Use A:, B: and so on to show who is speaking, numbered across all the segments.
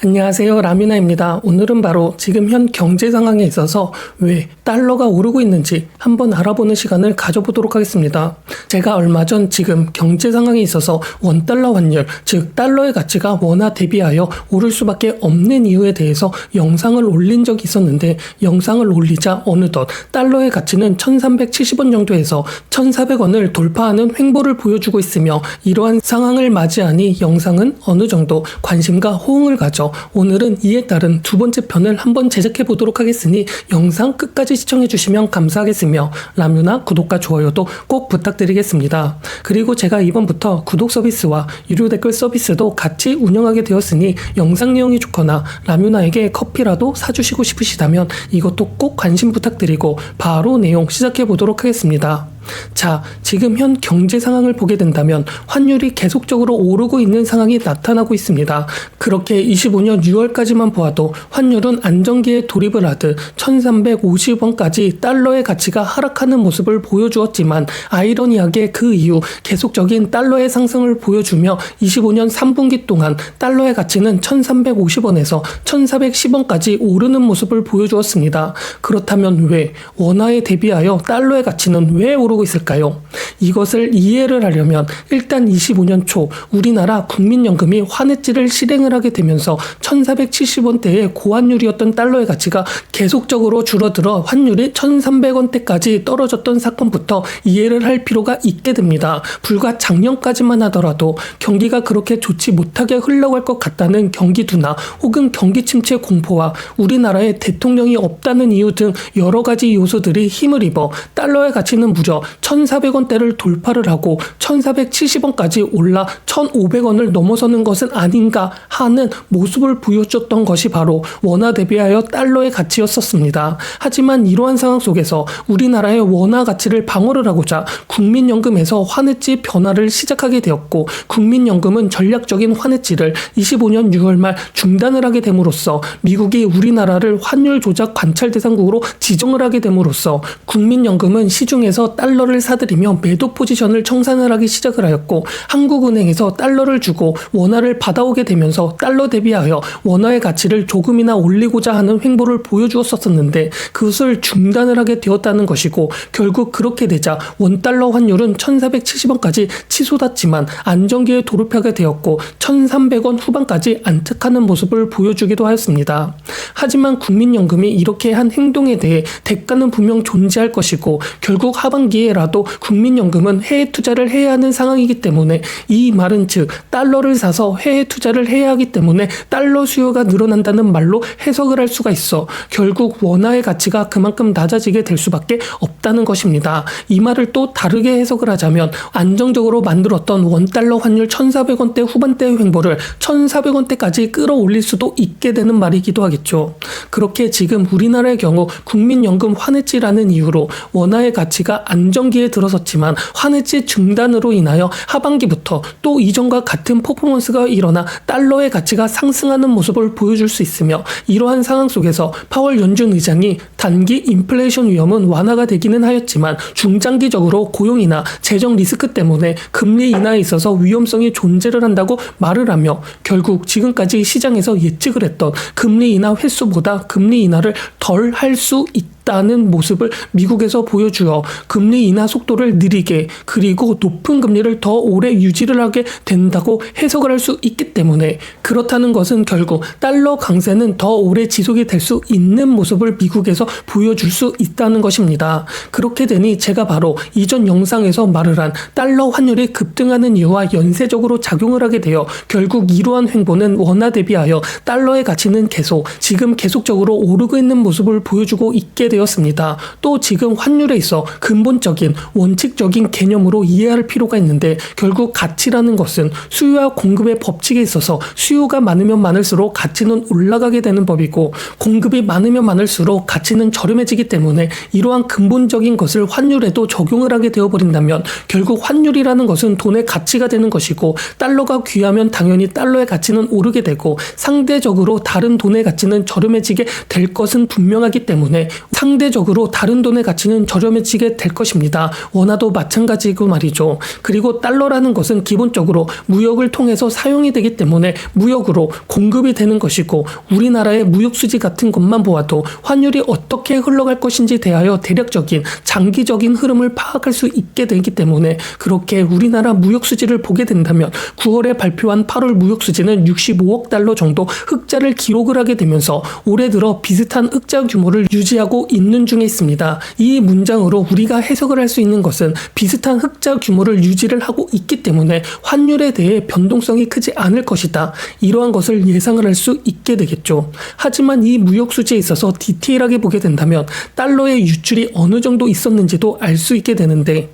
A: 안녕하세요. 라미나입니다. 오늘은 바로 지금 현 경제 상황에 있어서 왜 달러가 오르고 있는지 한번 알아보는 시간을 가져보도록 하겠습니다. 제가 얼마 전 지금 경제 상황에 있어서 원달러 환율, 즉 달러의 가치가 원화 대비하여 오를 수밖에 없는 이유에 대해서 영상을 올린 적이 있었는데 영상을 올리자 어느덧 달러의 가치는 1370원 정도에서 1400원을 돌파하는 횡보를 보여주고 있으며 이러한 상황을 맞이하니 영상은 어느 정도 관심과 호응을 가져 오늘은 이에 따른 두 번째 편을 한번 제작해 보도록 하겠으니 영상 끝까지 시청해 주시면 감사하겠으며 라뮤나 구독과 좋아요도 꼭 부탁드리겠습니다. 그리고 제가 이번부터 구독 서비스와 유료 댓글 서비스도 같이 운영하게 되었으니 영상 내용이 좋거나 라뮤나에게 커피라도 사주시고 싶으시다면 이것도 꼭 관심 부탁드리고 바로 내용 시작해 보도록 하겠습니다. 자, 지금 현 경제 상황을 보게 된다면 환율이 계속적으로 오르고 있는 상황이 나타나고 있습니다. 그렇게 25년 6월까지만 보아도 환율은 안정기에 돌입을 하듯 1350원까지 달러의 가치가 하락하는 모습을 보여주었지만 아이러니하게 그 이후 계속적인 달러의 상승을 보여주며 25년 3분기 동안 달러의 가치는 1350원에서 1410원까지 오르는 모습을 보여주었습니다. 그렇다면 왜 원화에 대비하여 달러의 가치는 왜 오르고 있을까요? 이것을 이해를 하려면 일단 25년 초 우리나라 국민연금이 환해지를 실행을 하게 되면서 1470원대의 고환율이었던 달러의 가치가 계속적으로 줄어들어 환율이 1300원대까지 떨어졌던 사건부터 이해를 할 필요가 있게 됩니다. 불과 작년까지만 하더라도 경기가 그렇게 좋지 못하게 흘러갈 것 같다는 경기 둔화 혹은 경기 침체 공포와 우리나라에 대통령이 없다는 이유 등 여러 가지 요소들이 힘을 입어 달러의 가치는 무려 1,400원대를 돌파를 하고 1,470원까지 올라 1,500원을 넘어서는 것은 아닌가 하는 모습을 보여줬던 것이 바로 원화 대비하여 달러의 가치였었습니다. 하지만 이러한 상황 속에서 우리나라의 원화 가치를 방어를 하고자 국민연금에서 환해지 변화를 시작하게 되었고 국민연금은 전략적인 환해지를 25년 6월 말 중단을 하게 됨으로써 미국이 우리나라를 환율 조작 관찰 대상국으로 지정을 하게 됨으로써 국민연금은 시중에서 달러 를 사들이며 매도 포지션을 청산을 하기 시작을 하였고 한국은행에서 달러를 주고 원화를 받아오게 되면서 달러 대비하여 원화의 가치를 조금이나 올리고자 하는 횡보를 보여주었었는데 그것을 중단을 하게 되었다는 것이고 결국 그렇게 되자 원달러 환율은 1470원까지 치솟았지만 안정기에 돌입하게 되었고 1300원 후반까지 안착하는 모습을 보여주기도 하였습니다. 하지만 국민연금이 이렇게 한 행동에 대해 대가는 분명 존재할 것이고 결국 하반기 에라도 국민연금은 해외 투자를 해야 하는 상황이기 때문에 이 말은 즉 달러를 사서 해외 투자를 해야 하기 때문에 달러 수요가 늘어난다는 말로 해석을 할 수가 있어 결국 원화의 가치가 그만큼 낮아지게 될 수밖에 없다는 것입니다. 이 말을 또 다르게 해석을 하자면 안정적으로 만들었던 원달러 환율 1,400원대 후반대 횡보를 1,400원대까지 끌어올릴 수도 있게 되는 말이기도 하겠죠. 그렇게 지금 우리나라의 경우 국민연금 환해지라는 이유로 원화의 가치가 안 정기에 들어섰지만 환해지 중단으로 인하여 하반기부터 또 이전과 같은 퍼포먼스가 일어나 달러의 가치가 상승하는 모습을 보여줄 수 있으며 이러한 상황 속에서 파월 연준 의장이 단기 인플레이션 위험은 완화가 되기는 하였지만 중장기적으로 고용이나 재정 리스크 때문에 금리 인하에 있어서 위험성이 존재를 한다고 말을 하며 결국 지금까지 시장에서 예측을 했던 금리 인하 횟수보다 금리 인하를 덜 할 수 있다. 다는 모습을 미국에서 보여주어 금리 인하 속도를 느리게 그리고 높은 금리를 더 오래 유지를 하게 된다고 해석을 할 수 있기 때문에 그렇다는 것은 결국 달러 강세는 더 오래 지속이 될 수 있는 모습을 미국에서 보여줄 수 있다는 것입니다. 그렇게 되니 제가 바로 이전 영상에서 말을 한 달러 환율이 급등하는 이유와 연쇄적으로 작용을 하게 되어 결국 이러한 횡보는 원화 대비하여 달러의 가치는 계속 지금 계속적으로 오르고 있는 모습을 보여주고 있게 되어 되었습니다. 또 지금 환율에 있어 근본적인 원칙적인 개념으로 이해할 필요가 있는데 결국 가치라는 것은 수요와 공급의 법칙에 있어서 수요가 많으면 많을수록 가치는 올라가게 되는 법이고 공급이 많으면 많을수록 가치는 저렴해지기 때문에 이러한 근본적인 것을 환율에도 적용을 하게 되어버린다면 결국 환율이라는 것은 돈의 가치가 되는 것이고 달러가 귀하면 당연히 달러의 가치는 오르게 되고 상대적으로 다른 돈의 가치는 저렴해지게 될 것은 분명하기 때문에 상 상대적으로 다른 돈의 가치는 저렴해지게 될 것입니다. 원화도 마찬가지고 말이죠. 그리고 달러라는 것은 기본적으로 무역을 통해서 사용이 되기 때문에 무역으로 공급이 되는 것이고 우리나라의 무역 수지 같은 것만 보아도 환율이 어떻게 흘러갈 것인지 대하여 대략적인 장기적인 흐름을 파악할 수 있게 되기 때문에 그렇게 우리나라 무역 수지를 보게 된다면 9월에 발표한 8월 무역 수지는 65억 달러 정도 흑자를 기록을 하게 되면서 올해 들어 비슷한 흑자 규모를 유지하고 있는 중에 있습니다. 이 문장으로 우리가 해석을 할 수 있는 것은 비슷한 흑자 규모를 유지를 하고 있기 때문에 환율에 대해 변동성이 크지 않을 것이다. 이러한 것을 예상을 할 수 있게 되겠죠. 하지만 이 무역 수지에 있어서 디테일하게 보게 된다면 달러의 유출이 어느 정도 있었는지도 알 수 있게 되는데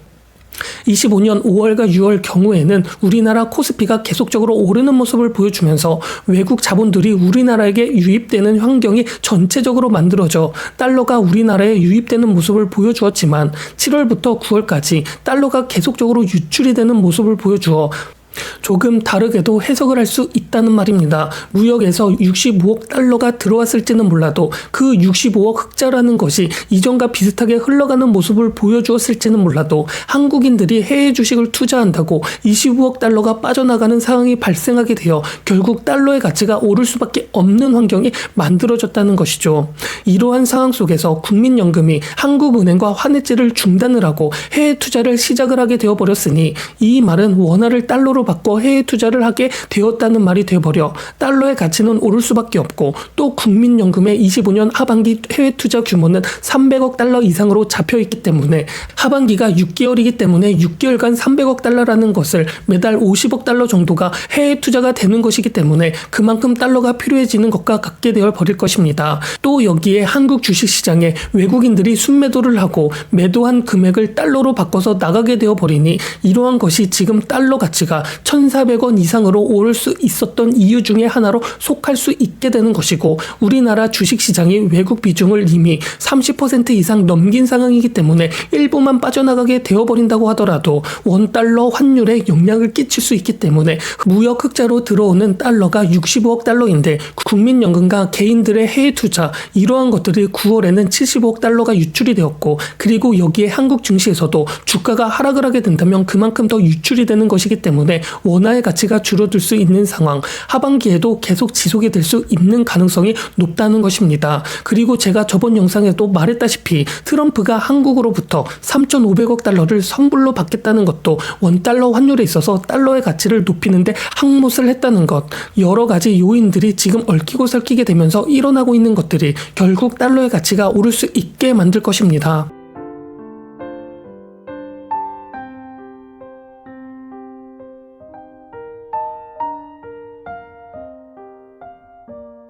A: 25년 5월과 6월 경우에는 우리나라 코스피가 계속적으로 오르는 모습을 보여주면서 외국 자본들이 우리나라에게 유입되는 환경이 전체적으로 만들어져 달러가 우리나라에 유입되는 모습을 보여주었지만 7월부터 9월까지 달러가 계속적으로 유출이 되는 모습을 보여주어 조금 다르게도 해석을 할 수 있다는 말입니다. 무역에서 65억 달러가 들어왔을지는 몰라도 그 65억 흑자라는 것이 이전과 비슷하게 흘러가는 모습을 보여주었을지는 몰라도 한국인들이 해외 주식을 투자한다고 25억 달러가 빠져나가는 상황이 발생하게 되어 결국 달러의 가치가 오를 수밖에 없는 환경이 만들어졌다는 것이죠. 이러한 상황 속에서 국민연금이 한국은행과 환해지를 중단을 하고 해외 투자를 시작을 하게 되어 버렸으니 이 말은 원화를 달러로 바꿔 해외 투자를 하게 되었다는 말이 되어버려 달러의 가치는 오를 수밖에 없고 또 국민연금의 25년 하반기 해외 투자 규모는 300억 달러 이상으로 잡혀 있기 때문에 하반기가 6개월이기 때문에 6개월간 300억 달러라는 것을 매달 50억 달러 정도가 해외 투자가 되는 것이기 때문에 그만큼 달러가 필요해지는 것과 같게 되어 버릴 것입니다. 또 여기에 한국 주식 시장에 외국인들이 순매도를 하고 매도한 금액을 달러로 바꿔서 나가게 되어 버리니 이러한 것이 지금 달러 가치가 1,400원 이상으로 오를 수 있었던 이유 중에 하나로 속할 수 있게 되는 것이고 우리나라 주식 시장이 외국 비중을 이미 30% 이상 넘긴 상황이기 때문에 일부만 빠져나가게 되어버린다고 하더라도 원달러 환율에 영향을 끼칠 수 있기 때문에 무역 흑자로 들어오는 달러가 65억 달러인데 국민연금과 개인들의 해외 투자 이러한 것들이 9월에는 75억 달러가 유출이 되었고 그리고 여기에 한국 증시에서도 주가가 하락을 하게 된다면 그만큼 더 유출이 되는 것이기 때문에 원화의 가치가 줄어들 수 있는 상황 하반기에도 계속 지속이 될 수 있는 가능성이 높다는 것입니다. 그리고 제가 저번 영상에도 말했다시피 트럼프가 한국으로부터 3,500억 달러를 선불로 받겠다는 것도 원달러 환율에 있어서 달러의 가치를 높이는데 항못을 했다는 것 여러 가지 요인들이 지금 얽히고 설키게 되면서 일어나고 있는 것들이 결국 달러의 가치가 오를 수 있게 만들 것입니다.